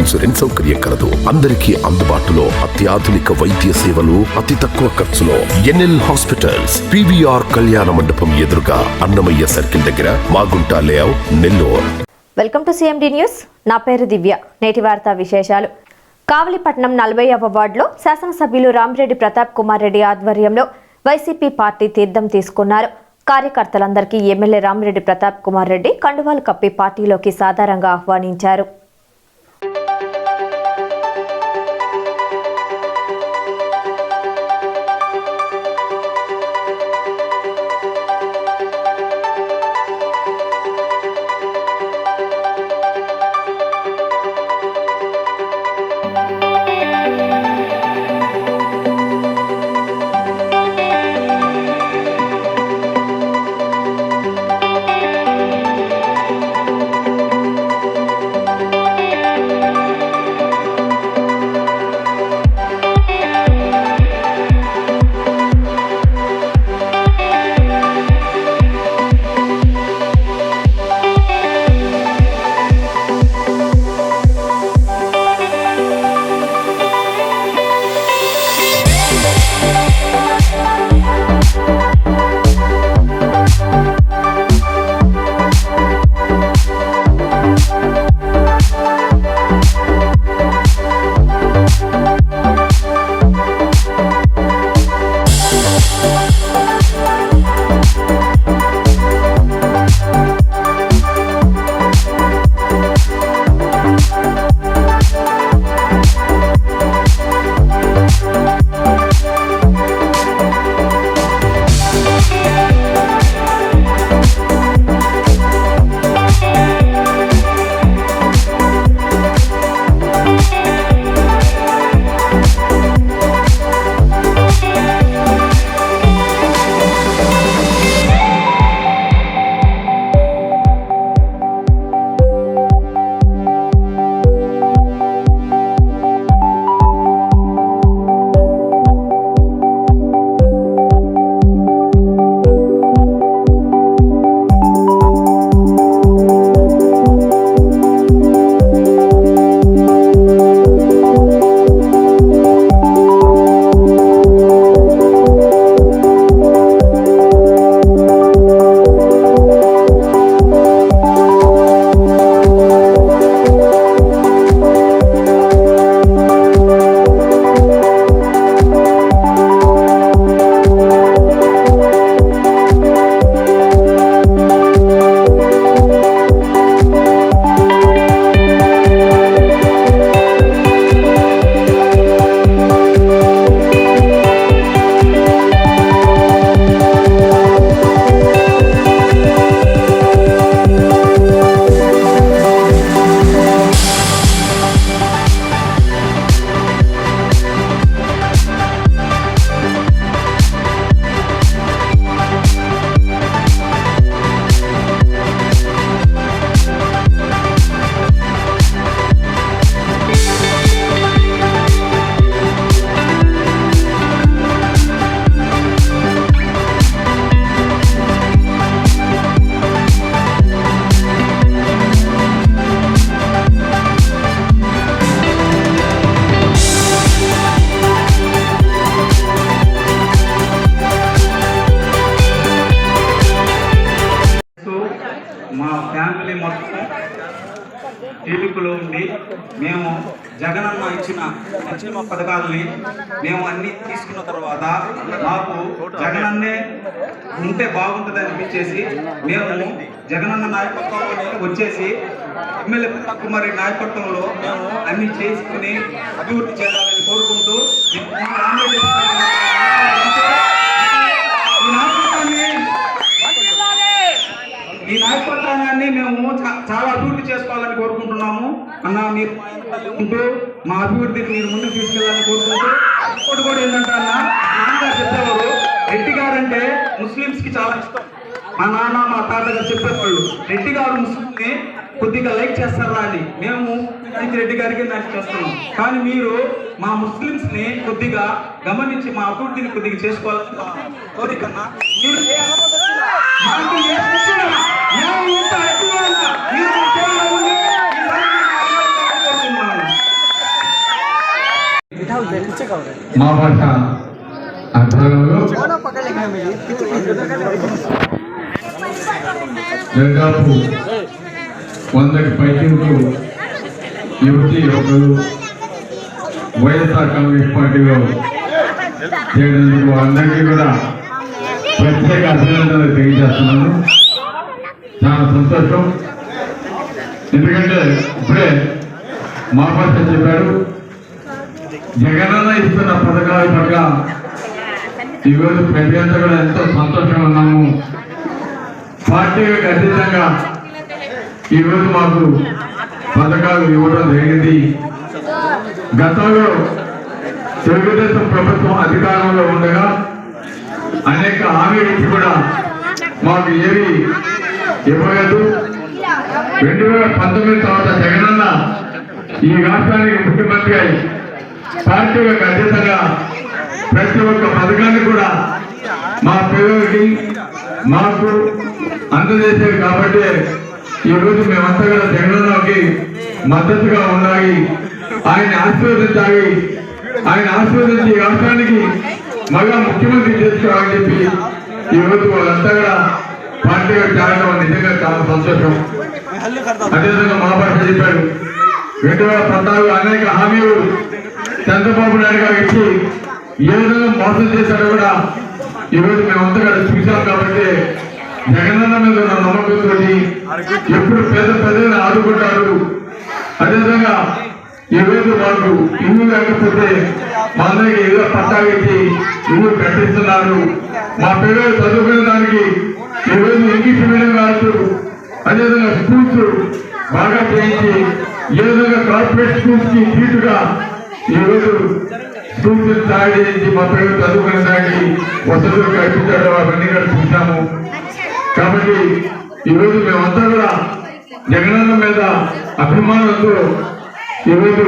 Insurance సౌకర్యం కలదు. అందరికీ అందుబాటులో అత్యాధునిక వైద్య సేవలు అతి తక్కువ ఖర్చులో ఎన్ఎల్ హాస్పిటల్స్ పివిఆర్ కళ్యాణ మండపం ఎదురుగా అన్నమయ్య సర్కిల్ దగ్గర Magunta layout Nellore. Welcome to CMD news. నా పేరు దివ్య. నేటి వార్తా విశేషాలు. కావలిపట్నం నలభైవ వార్డులో శాసనసభ్యులు రామిరెడ్డి ప్రతాప్ కుమార్ రెడ్డి ఆధ్వర్యంలో వైసీపీ పార్టీ తీర్థం తీసుకున్నారు. కార్యకర్తలందరికీ ఎమ్మెల్యే రామిరెడ్డి ప్రతాప్ కుమార్ రెడ్డి కండువాలు కప్పి పార్టీలోకి సాధారణంగా ఆహ్వానించారు. ఇచ్చిన సంక్షేమ పథకాలని మేము అన్ని తీసుకున్న తర్వాత మాకు జగనన్నే ఉంటే బాగుంటుంది అనిపించేసి మేము జగనన్న నాయకత్వంలోనే వచ్చేసి ఎమ్మెల్యే కుమారి నాయకత్వంలో మేము అన్ని చేసుకుని అభివృద్ధి చేయాలని కోరుకుంటూ ఈ నాయకత్వాన్ని మేము చా- చాలా అభివృద్ధి చేసుకోవాలని కోరుకుంటున్నాము. అన్న మీరు ఉంటూ మా అభివృద్ధిని మీరు ముందుకు తీసుకెళ్ళాలని కోరుకుంటూ ఇంకోటి కూడా ఏంటంటే అన్న నాన్నగారు చెప్పేవారు రెడ్డి గారు అంటే ముస్లిమ్స్కి చాలా ఇష్టం. మా నాన్న మా తాతగారు చెప్పేవాళ్ళు రెడ్డి గారు ముస్లింని కొద్దిగా లైక్ చేస్తారా అని. మేము మంచి రెడ్డి గారికి లైక్ చేస్తున్నాం. కానీ మీరు మా ముస్లిమ్స్ని కొద్దిగా గమనించి మా అభివృద్ధిని కొద్దిగా చేసుకోవాలని కోరికన్నా మీరు మాకు ఏ వచ్చినా, మేము ఇంత ఎక్కువగా మీరు మా సేవలో ఉండి ఈ సంఘటనను ఆహ్వానించాలని కోరుకుంటున్నాను. మా భాష దాదాపు వందకి పైకింపు యువతి యువకులు వైఎస్ఆర్ కాంగ్రెస్ పార్టీలో చేరినందుకు అందరికీ కూడా ప్రత్యేక అభినందనలు తెలియజేస్తున్నాను చాలా సంతోషం ఎందుకంటే ఇప్పుడే మా భాష చెప్పారు జగనన్న ఇస్తున్న పథకాల పట్ల ఈరోజు ప్రజలంతా కూడా ఎంతో సంతోషంగా ఉన్నాము. పార్టీలకు అతీతంగా ఈరోజు మాకు పథకాలు ఇవ్వడం జరిగింది. గతంలో తెలుగుదేశం ప్రభుత్వం అధికారంలో ఉండగా అనేక హామీలు ఇచ్చి కూడా మాకు ఏవి ఇవ్వలేదు. రెండు వేల పంతొమ్మిది తర్వాత జగనన్న ఈ రాష్ట్రానికి ముఖ్యమంత్రి అయి పార్టీలకు అతీతంగా ప్రతి ఒక్క పథకాన్ని కూడా మా పిల్లలకి మాకు అందజేసేవి కాబట్టి ఈరోజు మేమంతా కూడా జగన్లోకి మద్దతుగా ఉండాలి. ఆయన ఆశీర్వదించాలి. ఆయన ఆశీర్వదించి రాష్ట్రానికి మళ్ళా ముఖ్యమంత్రి చేసుకోవాలని చెప్పి ఈరోజు వాళ్ళంతా కూడా పార్టీగా చేరడం నిజంగా చాలా సంతోషం. అదేవిధంగా మా భాష చెప్పాడు. రెండు వేల పద్నాలుగు అనేక హామీలు చంద్రబాబు నాయుడు గారు ఇచ్చి ఏ విధంగా మోసం చేశారో కూడా ఈరోజు రోజు మేమంతా కూడా చూసాం కాబట్టి జగనన్న మీద ఉన్న నమ్మకంతో ఎప్పుడు పేద ప్రజలను ఆదుకుంటారు. అదేవిధంగా ఈరోజు వాళ్ళు ఇల్లు లేకపోతే మా అందరికి ఏదో పట్టాగెట్టి ఇల్లు కట్టిస్తున్నారు. మా పిల్లలు చదువుకునే దానికి ఈరోజు ఇంగ్లీష్ మీడియం కావచ్చు అదేవిధంగా స్కూల్స్ బాగా చేయించి ఏ విధంగా కార్పొరేట్ స్కూల్స్కి సీటుగా ఈరోజు రోజు తాడి తయారు చేయించి మా పిల్లలు చదువుకునే దానికి వసతులు కల్పించడం అవన్నీ కూడా చూసాము కాబట్టి ఈరోజు మేమంతా కూడా జగనన్న మీద అభిమానంతో ఈరోజు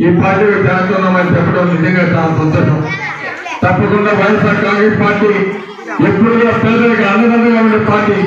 ఈ పార్టీకి చేస్తున్నామని చెప్పడం నిజంగా చాలా సంతోషం. తప్పకుండా వైఎస్ఆర్ కాంగ్రెస్ పార్టీ ఎప్పుడు కూడా పేదలకు అన్నదండగా ఉండే పార్టీ.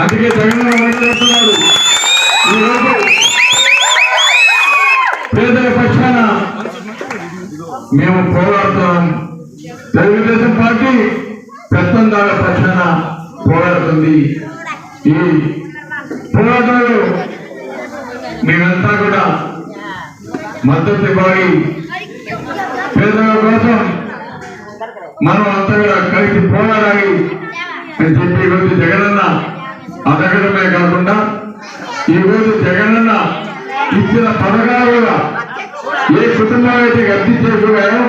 అందుకే జగన్ చేస్తున్నారు? ఈరోజు పేదల పక్షాన మేము పోరాడుతున్నాం. తెలుగుదేశం పార్టీ పెత్తందాల పక్షాన పోరాడుతుంది. ఈ పోరాటంలో మేమంతా కూడా మద్దతు ఇవ్వాలి. పేదల కోసం మనం అంతా కూడా కలిసి పోరాడాలి అని చెప్పి ఈరోజు జగనన్న అదగడమే కాకుండా ఈరోజు జగనన్న ఇచ్చిన పథకాలు కూడా ఏ కుటుంబాలు అయితే గట్టి చేకూరాయో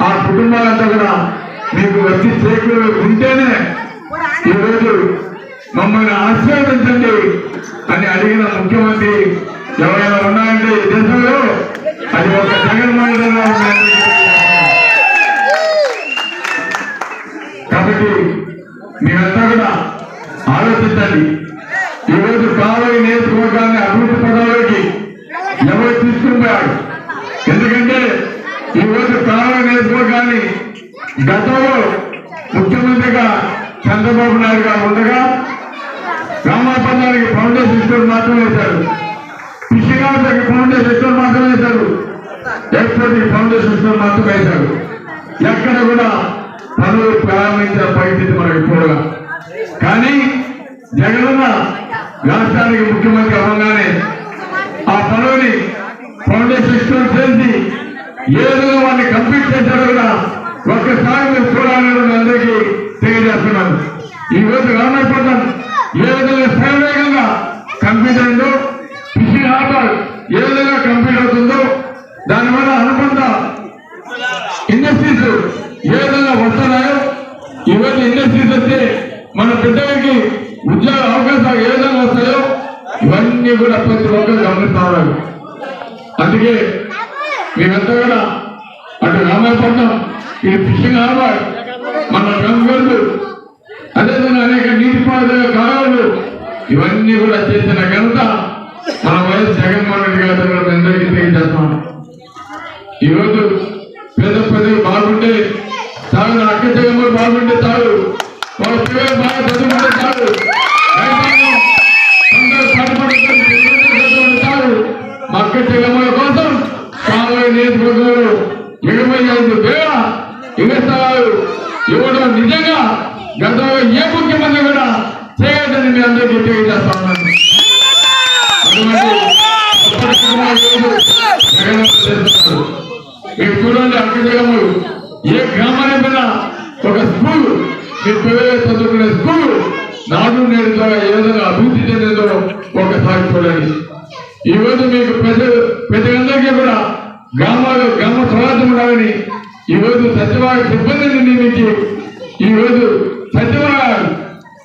ఆ కుటుంబాలంతా కూడా మీకు వచ్చి చేకూరు ఉంటేనే ఈరోజు మమ్మల్ని ఆశీర్వదించండి అని అడిగిన ముఖ్యమంత్రి ఎవరైనా ఉన్నాయంటే దేశంలో అది ఒక జగన్మోహన్ రెడ్డి గారు ఉన్నారని కాబట్టి మీరంతా కూడా ఆలోచించండి ఈరోజు కావలి నియోజకవర్గాన్ని అభివృద్ధి పదాలకి ఎవరు తీసుకుని పోయారు ఎందుకంటే ఈరోజు కావలి నియోజకవర్గాన్ని గతంలో ముఖ్యమంత్రిగా చంద్రబాబు నాయుడు గారు ఉండగా రామాపన్నానికి ఫౌండేషన్ స్టోర్ మాత్రం వేశారు పిషిగాకి ఫౌండేషన్ స్టోర్ మాత్రం వేశారు ఎయిర్పోర్ట్ ఫౌండేషన్ స్టోర్ మాత్రం వేశారు ఎక్కడ కూడా పనులు ప్రారంభించిన పరిస్థితి మనకి చూడగా కానీ జగనన్న రాష్ట్రానికి ముఖ్యమంత్రి అవ్వగానే ఆ పనులని ఫౌండేషన్ స్టోర్ చేసి ఏదో వాడిని కంప్లీట్ చేశారో కూడా ఒక్కసారి మీరు చూడాలని అందరికీ తెలియజేస్తున్నాను. ఈ రోజు రామపట్నం ఏ విధంగా శరవేగంగా కంప్లీట్ అయిందో ఏ విధంగా కంప్లీట్ అవుతుందో దానివల్ల అనుబంధ ఇండస్ట్రీస్ ఏ విధంగా వస్తున్నాయో ఇవన్నీ ఇండస్ట్రీస్ వస్తే మన బిడ్డలకి ఉద్యోగ అవకాశాలు ఏ విధంగా వస్తాయో ఇవన్నీ కూడా ప్రతి ఒక్కరు గమనిస్తా ఉన్నారు. అందుకే మీరంతా కూడా అటు రామాయపట్నం ఇది ఫిషింగ్ హార్బర్ మన గంగర్లు అదేవిధంగా అనేక నీటిపారుదల కాలాలు ఇవన్నీ కూడా చేసిన ఘనత మన వైఎస్ జగన్మోహన్ రెడ్డి గారి తరఫున మీ అందరికీ తెలియజేస్తున్నాను. ఈరోజు పేద ప్రజలు బాగుంటే చాలు నా అక్క జగన్మోహన్ బాగుంటే చాలు వాళ్ళ పిల్లలు బాగా చదువుకుంటే చాలు మా అక్క జగన్మోహన్ కోసం కావలి నియోజకవర్గంలో ఇరవై ఐదు వేల ఇళ్ళ స్థలాలు ఇవ్వడం నిజంగా గతంలో ఏ ముఖ్యమంత్రి కూడా చేయలేదని మీ అందరికీ తెలియజేస్తా ఉన్నాను. మీరు చూడండి అక్కడము ఏ గ్రామానికి ఒక స్కూల్ మీ పిల్లలు చదువుకునే స్కూల్ నాడు నేడు ద్వారా ఏ విధంగా అభివృద్ధి చెందేదో ఒకసారి చూడండి ఈరోజు రోజు మీకు ప్రజ ప్రజలందరికీ కూడా గ్రామాలు గ్రామ స్వరాజ్యం ఉండాలని ఈరోజు రోజు సచివాలయ సిబ్బందిని నియమించి ఈరోజు రోజు సచివాలయాలు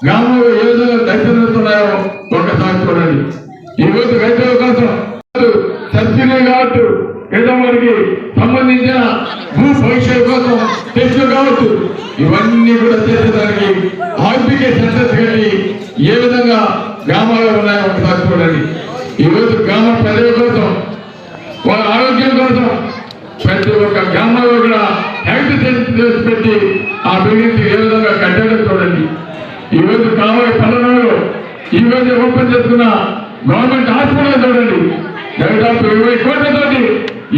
గ్రామంలో ఏ విధంగా దర్శనమిస్తున్నాయో ఒకసారి చూడండి. ఈ రోజు రైతుల కోసం సబ్సిడీ కావచ్చు లేదా వారికి సంబంధించిన భూ భవిష్యత్తు కోసం టెస్టులు కావచ్చు. ఇవన్నీ కూడా చేసేదానికి ఆర్థిక సెంటర్స్ కానీ ఏ విధంగా గ్రామాల్లో ఉన్నాయో ఒకసారి చూడండి ఈ రోజు గ్రామ ప్రజల కోసం వాళ్ళ ఆరోగ్యం కోసం ప్రతి ఒక్క గ్రామంలో కూడా హెల్త్ సెంటర్స్ పెట్టి ఆ బిల్డింగ్స్ ఏ విధంగా కట్టడం చూడండి. ఈ రోజు కావాలి పల్లెలో ఈ ఓపెన్ చేసుకున్న గవర్నమెంట్ హాస్పిటల్ చూడండి. దాదాపు ఇరవై కోట్లతోటి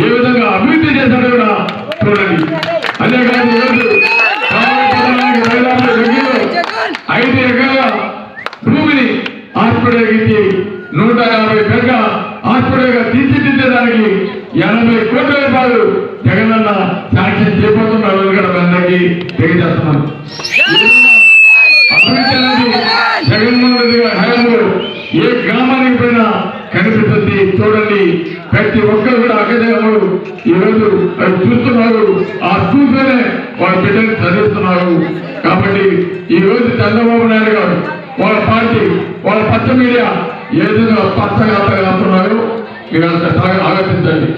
ఏ విధంగా అభివృద్ధి చేశాడో కూడా చూడండి. అంతేకాదు ఐదు ఎకరాల భూమిని హాస్పిటల్ ఇచ్చి నూట యాభై పెద్ద హాస్పిటల్గా తీర్చిదిద్దేదానికి ఎనభై కోట్ల రూపాయలు జగనన్న శాంక్షన్ చేపడుతున్నారు అని కూడా అందరికీ తెలియజేస్తున్నాను. అభివృద్ధి అనేది జగన్మోహన్ రెడ్డి గారి హయాంలో ఏ గ్రామ కనిపిస్తుంది. చూడండి ప్రతి ఒక్కరు కూడా అక్కజగములు ఈ రోజు అది చూస్తున్నారు. ఆ చూస్తేనే వాళ్ళ బిడ్డలు చదివిస్తున్నారు. కాబట్టి ఈ రోజు చంద్రబాబు నాయుడు గారు వాళ్ళ పార్టీ వాళ్ళ పచ్చ మీడియా ఏదైనా పచ్చగా కాస్తున్నారు మీరు అంత ఆలోచించండి.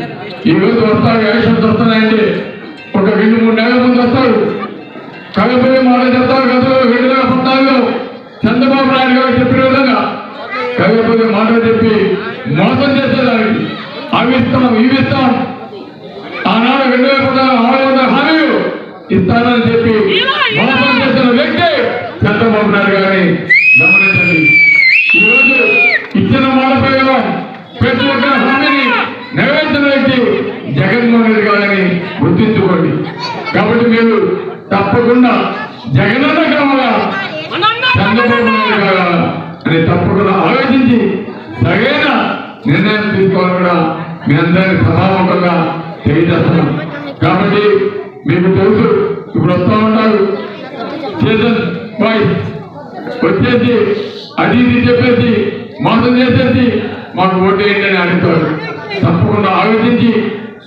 ఈ రోజు వస్తారు ఎలక్షన్స్ వస్తున్నాయండి. ఒక రెండు మూడు నెలల ముందు వస్తారు. కలపల్లి మాట చెప్తారు గతంలో రెండు వేల పద్నాలుగులో చంద్రబాబు నాయుడు గారు చెప్పిన విధంగా కలపల్లి మాట చెప్పి మోసం చేసేదానికి అవి ఇస్తాం ఇవి ఇస్తాం. ఆనాడు రెండు వేల పద్నాలుగు ఆరు వందల హామీలు ఇస్తానని చెప్పి మోసం చేసిన వ్యక్తి చంద్రబాబు నాయుడు గారిని గమనించండి. ఈరోజు ఇచ్చిన మాట ప్రయోగం ప్రతి ఒక్క హామీని నెరవేర్చిన వ్యక్తి జగన్మోహన్ రెడ్డి గారిని గుర్తించుకోండి. కాబట్టి మీరు తప్పకుండా జగనన్న కావాలా చంద్రబాబు నాయుడు కావాలా అని తప్పకుండా ఆలోచించి సరైన నిర్ణయం తీసుకోవాలని కూడా మీ అందరినీ సభాముఖంగా తెలియజేస్తున్నాం. కాబట్టి మీకు తెలుసు ఇప్పుడు వస్తూ ఉంటారు. చేతన్ బాయ్స్ వచ్చేసి అది ఇది చెప్పేసి మోసం చేసేసి మాకు ఓటు వేయండి అని అడుగుతారు. తప్పకుండా ఆలోచించి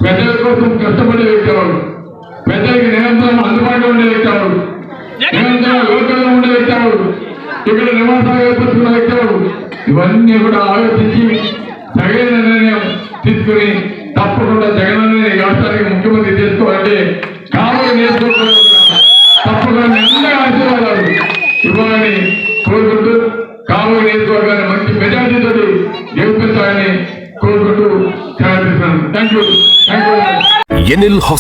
పెద్దల కోసం కష్టపడి వ్యక్తివాడు పెద్దలకి నిరంతరం అందుబాటులో ఉండే వ్యక్తివాడు నిరంతరం లోకల్లో ఉండే వ్యక్తివాడు ఇక్కడ నివాసాలు ఏర్పరుచుకున్న వ్యక్తులు ఇవన్నీ కూడా ఆలోచించి తగిన నిర్ణయం తీసుకుని తప్పకుండా జగన్ ఈ రాష్ట్రానికి ముఖ్యమంత్రి చేసుకోవాలంటే కావాలి